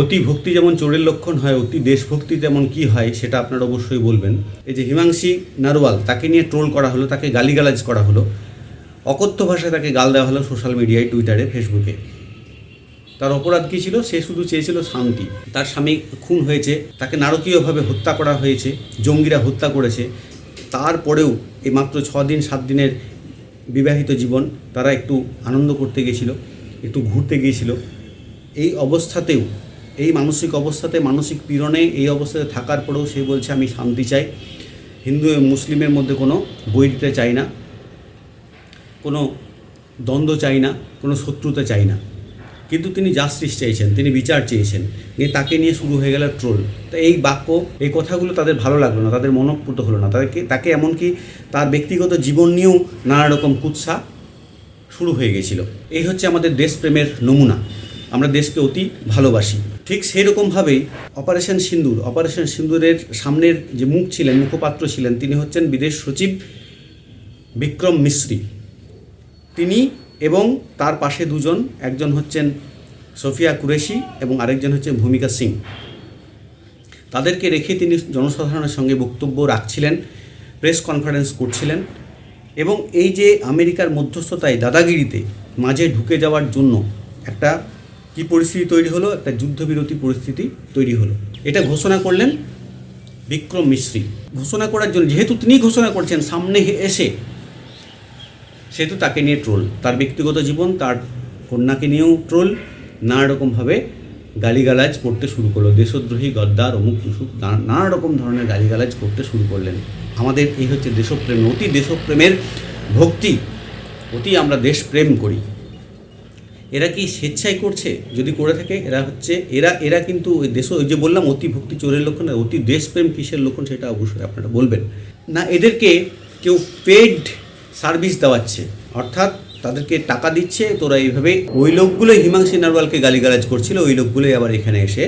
অতি ভক্তি যেমন চোরের লক্ষণ হয়, অতি দেশভক্তি তেমন কি হয়, সেটা আপনারা অবশ্যই বলবেন। এই যে হিমাংশী নারওয়াল তাকে নিয়ে ট্রোল করা হলো, তাকে গালিগালাজ করা হলো। অকথ্য ভাষায় তাকে গাল দেওয়া হলো সোশ্যাল মিডিয়ায়, টুইটারে, ফেসবুকে। তার অপরাধ কী ছিল? সে শুধু চেয়েছিল শান্তি। তার স্বামী খুন হয়েছে, তাকে নারকীয়ভাবে হত্যা করা হয়েছে, জঙ্গিরা হত্যা করেছে। তারপরেও এই মাত্র ছ দিন সাত দিনের বিবাহিত জীবন তারা একটু আনন্দ করতে গিয়েছিল একটু ঘুরতে গিয়েছিল। এই অবস্থাতেও এই মানসিক অবস্থাতে, মানসিক পীড়নে এই অবস্থাতে থাকার পরেও সে বলছে, আমি শান্তি চাই। হিন্দু এবং মুসলিমের মধ্যে কোনো বই দিতে চাই না, কোনো দ্বন্দ্ব চাই না, কোনো শত্রুতা চাই না। কিন্তু তিনি জাস্টিস চাইছেন, তিনি বিচার চেয়েছেন তাকে নিয়ে শুরু হয়ে গেল ট্রোল। তো এই বাক্য, এই কথাগুলো তাদের ভালো লাগল না, তাদের মনঃপুত হলো না। তাদেরকে, তাকে এমনকি তার ব্যক্তিগত জীবন নিয়েও নানা রকম কুৎসা শুরু হয়ে গেছিল। এই হচ্ছে আমাদের দেশপ্রেমের নমুনা। আমরা দেশকে অতি ভালোবাসি। ঠিক সেই রকমভাবেই অপারেশন সিন্দুর, অপারেশন সিন্দুরের সামনের যে মুখ ছিলেন, মুখপাত্র ছিলেন, তিনি হচ্ছেন বিদেশ সচিব বিক্রম মিশ্রি। তিনি এবং তার পাশে দুজন, একজন হচ্ছেন সোফিয়া কুরেশি এবং আরেকজন হচ্ছেন ভূমিকা সিং। তাদেরকে রেখে তিনি জনসাধারণের সঙ্গে বক্তব্য রাখছিলেন, প্রেস কনফারেন্স করছিলেন এবং এই যে আমেরিকার মধ্যস্থতায় দাদাগিরিতে মাঝে ঢুকে যাওয়ার জন্য একটা কি পরিস্থিতি তৈরি হলো? একটা যুদ্ধবিরতি পরিস্থিতি তৈরি হলো। এটা ঘোষণা করলেন বিক্রম মিশ্রি। ঘোষণা করার জন্য, যেহেতু তিনি ঘোষণা করছেন, সামনে এসে সেহেতু তাকে নিয়ে ট্রোল। তার ব্যক্তিগত জীবন, তার কন্যাকে নিয়েও ট্রোল। নানা রকমভাবে গালিগালাজ করতে শুরু করল। দেশদ্রোহী, গদ্দার, অমুক টুসুক নানা রকম ধরনের গালিগালাজ করতে শুরু করলেন। আমাদের এই হচ্ছে দেশপ্রেম। অতি দেশপ্রেমের ভক্তি, অতি আমরা দেশপ্রেম করি। এরা কি স্বেচ্ছায় করছে? যদি করে থাকে এরা হচ্ছে এরা এরা কিন্তু ওই দেশ ওই যে বললাম অতি ভক্তি চোরের লক্ষণ না, অতি দেশপ্রেম কিসের লক্ষণ সেটা অবশ্যই আপনারা বলবেন। না এদেরকে কেউ পেড সার্ভিস দেওয়াচ্ছে অর্থাৎ তাদেরকে টাকা দিচ্ছে তোরা এইভাবে ওই লোকগুলোই হিমাংশী নারওয়ালকে গালিগালাজ করছিল ওই লোকগুলোই আবার এখানে এসে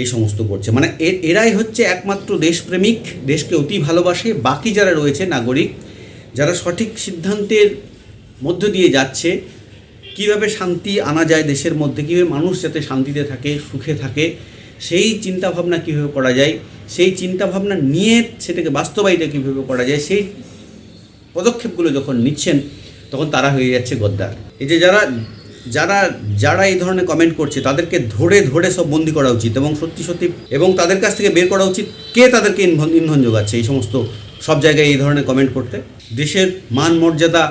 এই সমস্ত করছে। মানে এরাই হচ্ছে একমাত্র দেশপ্রেমিক দেশকে অতি ভালোবাসে বাকি যারা রয়েছে নাগরিক যারা সঠিক সিদ্ধান্তের মধ্য দিয়ে যাচ্ছে কীভাবে শান্তি আনা যায় দেশের মধ্যে? কীভাবে মানুষ যাতে শান্তিতে থাকে, সুখে থাকে? সেই চিন্তাভাবনা কীভাবে করা যায়? সেই চিন্তাভাবনা নিয়ে সেটাকে বাস্তবায়িত কীভাবে করা যায়? সেই পদক্ষেপগুলো যখন নিচ্ছেন, তখন তারা হয়ে যাচ্ছে গদ্দার। এই যে যারা যারা যারা এই ধরনের কমেন্ট করছে, তাদেরকে ধরে ধরে সব বন্দি করা উচিত এবং সত্যি সত্যি, এবং তাদের কাছ থেকে বের করা উচিত কে তাদেরকে ইন্ধন ইন্ধন যোগাচ্ছে? এই সমস্ত সব জায়গায় এই ধরনের কমেন্ট করতে। দেশের মান মর্যাদা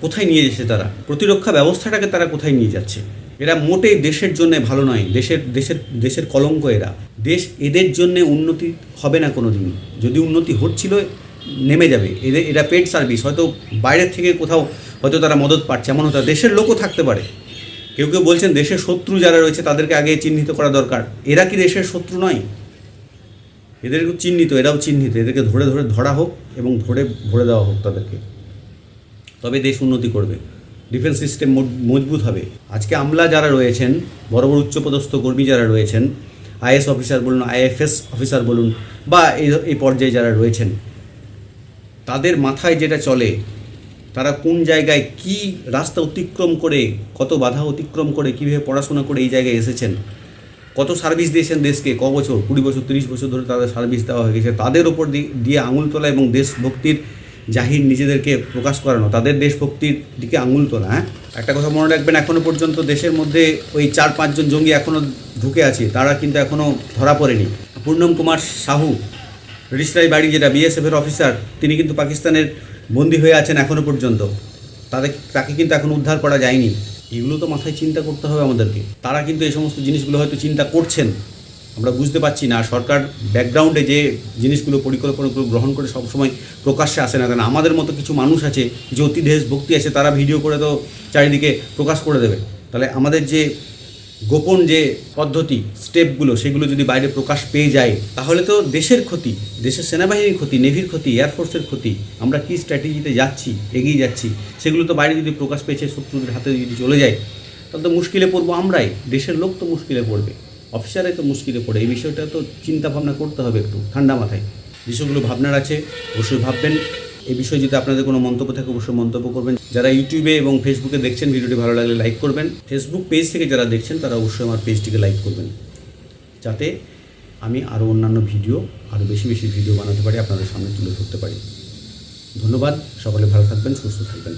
কোথায় নিয়ে যাচ্ছে তারা? প্রতিরক্ষা ব্যবস্থাটাকে তারা কোথায় নিয়ে যাচ্ছে? এরা মোটেই দেশের জন্য ভালো নয়, দেশের দেশের দেশের কলঙ্ক এরা। দেশ এদের জন্য উন্নতি হবে না কোনো দিন যদি উন্নতি হচ্ছিল, নেমে যাবে। এদের, এরা পেড সার্ভিস, হয়তো বাইরের থেকে কোথাও হয়তো তারা মদত পাচ্ছে। এমন হতো দেশের লোকও থাকতে পারে। কেউ কেউ বলছেন দেশের শত্রু যারা রয়েছে, তাদেরকে আগে চিহ্নিত করা দরকার। এরা কি দেশের শত্রু নয়? এদেরকেও চিহ্নিত, এরাও চিহ্নিত। এদেরকে ধরে ধরে ধরা হোক এবং ধরে ভরে দেওয়া হোক তাদেরকে। তবে দেশ উন্নতি করবে। ডিফেন্স সিস্টেম মজবুত হবে। আজকে আমলা যারা রয়েছেন, বড় বড় উচ্চপদস্থ কর্মী যারা রয়েছেন, আইএস অফিসার বলুন, আইএফএস অফিসার বলুন, বা এই এই পর্যায়ে যারা রয়েছেন, তাদের মাথায় যেটা চলে, তারা কোন জায়গায় কি রাস্তা অতিক্রম করে, কত বাধা অতিক্রম করে, কীভাবে পড়াশোনা করে এই জায়গায় এসেছেন, কত সার্ভিস দিয়েছেন দেশকে, ক বছর, কুড়ি বছর, তিরিশ বছর ধরে তাদের সার্ভিস দেওয়া হয়ে গেছে, তাদের ওপর দিয়ে আঙুল তোলা এবং দেশভক্তির জাহির নিজেদেরকে প্রকাশ করানো, তাদের দেশভক্তির দিকে আঙুল তোলা হ্যাঁ? একটা কথা মনে রাখবেন এখনও পর্যন্ত দেশের মধ্যে ওই চার, পাঁচজন জঙ্গি এখনও ঢুকে আছে, তারা কিন্তু এখনও ধরা পড়েনি। পূর্ণম কুমার সাহু রিসরাই বাড়ি যেটা বিএসএফের অফিসার তিনি কিন্তু পাকিস্তানের বন্দী হয়ে আছেন এখনও পর্যন্ত। তাদের, তাকে কিন্তু এখন উদ্ধার করা যায়নি। এগুলো তো মাথায় চিন্তা করতে হবে আমাদেরকে। তারা কিন্তু এই সমস্ত জিনিসগুলো হয়তো চিন্তা করছেন। আমরা বুঝতে পারছি না, সরকার ব্যাকগ্রাউন্ডে যে জিনিসগুলো পরিকল্পনাগুলো গ্রহণ করে সবসময় প্রকাশ্যে আসে না, কারণ আমাদের মতো কিছু মানুষ আছে, যে অতি দেশ ভক্তি আছে, তারা ভিডিও করে তো চারিদিকে প্রকাশ করে দেবে। তাহলে আমাদের যে গোপন যে পদ্ধতি স্টেপগুলো সেগুলো যদি বাইরে প্রকাশ পেয়ে যায়, তাহলে তো দেশের ক্ষতি, দেশের সেনাবাহিনীর ক্ষতি নেভির ক্ষতি এয়ারফোর্সের ক্ষতি, আমরা কি স্ট্র্যাটেজিতে যাচ্ছি, এগিয়ে যাচ্ছি, সেগুলো তো বাইরে যদি প্রকাশ পেয়েছে, শত্রুদের হাতে যদি চলে যায়, তাহলে তো মুশকিলে পড়ব আমরাই, দেশের লোক তো মুশকিলে পড়বে। অফিসারাই তো মুশকিলে পড়ে। এই বিষয়টা তো চিন্তা ভাবনা করতে হবে একটু, ঠান্ডা মাথায়। যেসবগুলো ভাবনার আছে, অবশ্যই ভাববেন। এই বিষয়ে যদি আপনাদের কোনো মন্তব্য থাকে, অবশ্যই মন্তব্য করবেন। যারা ইউটিউবে এবং ফেসবুকে দেখছেন, ভিডিওটি ভালো লাগলে লাইক করবেন। ফেসবুক পেজ থেকে যারা দেখছেন, তারা অবশ্যই আমার পেজটিকে লাইক করবেন। যাতে আমি আরও অন্যান্য ভিডিও, আরও বেশি বেশি ভিডিও বানাতে পারি, আপনাদের সামনে তুলে ধরতে পারি। ধন্যবাদ, সকলে ভালো থাকবেন, সুস্থ থাকবেন।